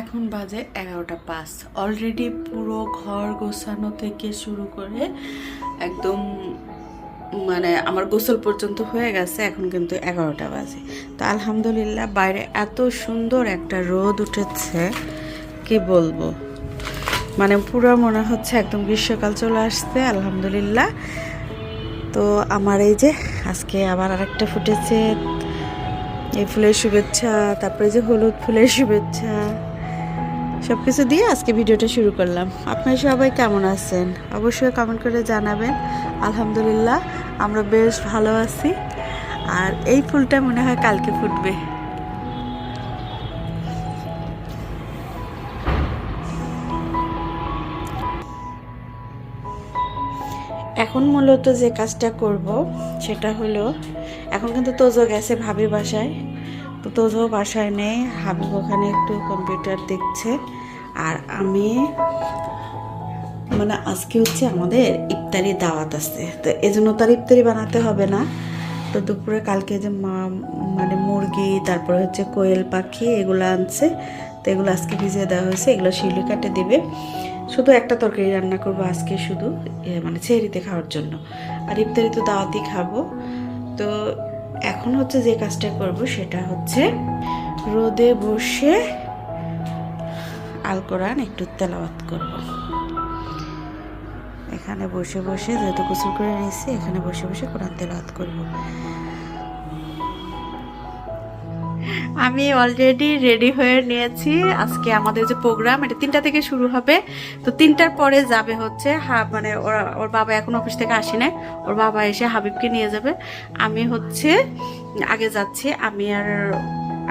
এখন বাজে এগারোটা পাঁচ। অলরেডি পুরো ঘর গোছানো থেকে শুরু করে একদম মানে আমার গোসল পর্যন্ত হয়ে গেছে, এখন কিন্তু এগারোটা বাজে। তো আলহামদুলিল্লাহ বাইরে এত সুন্দর একটা রোদ উঠেছে, কি বলব? মানে পুরো মনে হচ্ছে একদম গ্রীষ্মকাল চলে আসছে, আলহামদুলিল্লাহ। তো আমার এই যে আজকে আবার আরেকটা ফুটেছে, এই ফুলের শুভেচ্ছা, তারপরে যে হলুদ ফুলের শুভেচ্ছা। সব কিছু দিয়ে আজকে ভিডিওটা শুরু করলাম। আপনারা সবাই কেমন আছেন? অবশ্যই কমেন্ট করে জানাবেন। আলহামদুলিল্লাহ, আমরা বেশ ভালো আছি। আর এই ফুলটা মনে হয় কালকে ফুটবে। এখন মূলত যে কাজটা করব, সেটা হলো, এখন কিন্তু তোজো গেছে ভাবি বাসায়। তো তোজো বাসায় নেই। হাবিব ওখানে একটু কম্পিউটার দেখছে। আর আমি মানে আজকে হচ্ছে আমাদের ইফতারি দাওয়াত আছে। তো এই এজন্য তার ইফতারি বানাতে হবে না। তো দুপুরে কালকে যে মা- মানে মুরগি, তারপরে হচ্ছে কোয়েল পাখি এগুলো আনছে। তো এগুলো আজকে ভিজিয়ে দেওয়া হয়েছে। এগুলো শিলি কাটে দেবে। শুধু একটা তরকারি রান্না করব আজকে শুধু মানে চেহারিতে খাওয়ার জন্য। আর ইফতারি তো দাওয়াতই খাব। তো এখন হচ্ছে যে কাজটা করব সেটা হচ্ছে রোদে বসে আল কোরআন একটু তেলাওয়াত করব। এখানে বসে বসে যেহেতু গোসল করে নিয়েছি, এখানে বসে বসে কোরআন তেলাওয়াত করব। আমি অলরেডি রেডি হয়ে নিয়েছি। আজকে আমাদের যে প্রোগ্রাম এটা তিনটা থেকে শুরু হবে। তো তিনটার পরে যাবে হচ্ছে, হা মানে ওরা, ওর বাবা এখন অফিস থেকে আসে নাই। ওর বাবা এসে হাবিবকে নিয়ে যাবে। আমি হচ্ছে, আগে যাচ্ছি, আমি আর,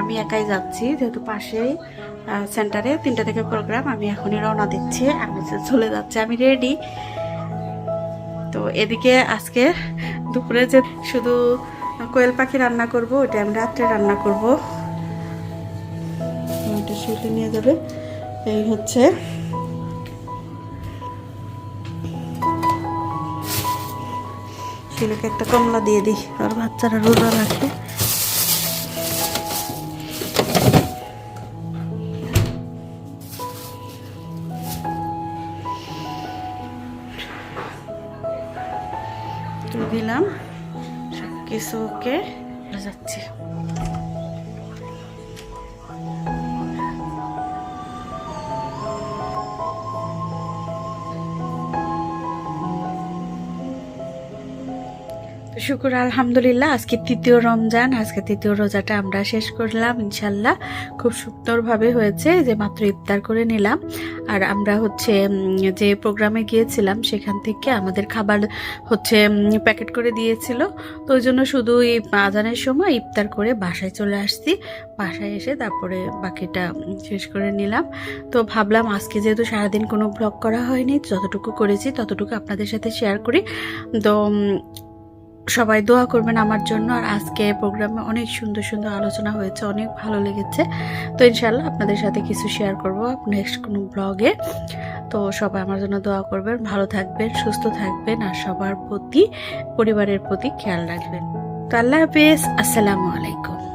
আমি একাই যাচ্ছি যেহেতু পাশেই সেন্টারে তিনটা থেকে প্রোগ্রাম আমি এখনই রওনা দিচ্ছি। আমি চলে যাচ্ছি, আমি রেডি তো এদিকে আজকে দুপুরে যে শুধু কোয়েল পাখি রান্না করব ওটা আমি রাত্রে রান্না করব। ওটা শুতে নিয়ে যাবে। এই হচ্ছে। শিলুকে একটা কমলা দিয়ে দিই? আর বাচ্চারা রোজা রাখে। দিলাম। সব কিছু ওকে। যাচ্ছি। তো শুকুর, আলহামদুলিল্লাহ। আজকে তৃতীয় রমজান, আজকে তৃতীয় রোজাটা আমরা শেষ করলাম ইনশাল্লাহ খুব সুন্দরভাবে হয়েছে যে মাত্র ইফতার করে নিলাম। আর আমরা হচ্ছে যে প্রোগ্রামে গিয়েছিলাম, সেখান থেকে আমাদের খাবার হচ্ছে প্যাকেট করে দিয়েছিল। তো ওই জন্য শুধু এই আজানের সময় ইফতার করে বাসায় চলে আসছি। বাসায় এসে তারপরে বাকিটা শেষ করে নিলাম। তো ভাবলাম আজকে যেহেতু সারাদিন কোনো ব্লগ করা হয়নি, যতটুকু করেছি ততটুকু আপনাদের সাথে শেয়ার করি। তো সবাই দোয়া করবেন আমার জন্য। আর আজকে প্রোগ্রামে অনেক সুন্দর সুন্দর আলোচনা হয়েছে, অনেক ভালো লেগেছে। তো ইনশাল্লাহ আপনাদের সাথে কিছু শেয়ার করব নেক্সট কোনো ব্লগে তো সবাই আমার জন্য দোয়া করবেন, ভালো থাকবেন, সুস্থ থাকবেন, আর সবার প্রতি, পরিবারের প্রতি খেয়াল রাখবেন। তো আল্লাহ হাফেজ, আসসালামু আলাইকুম।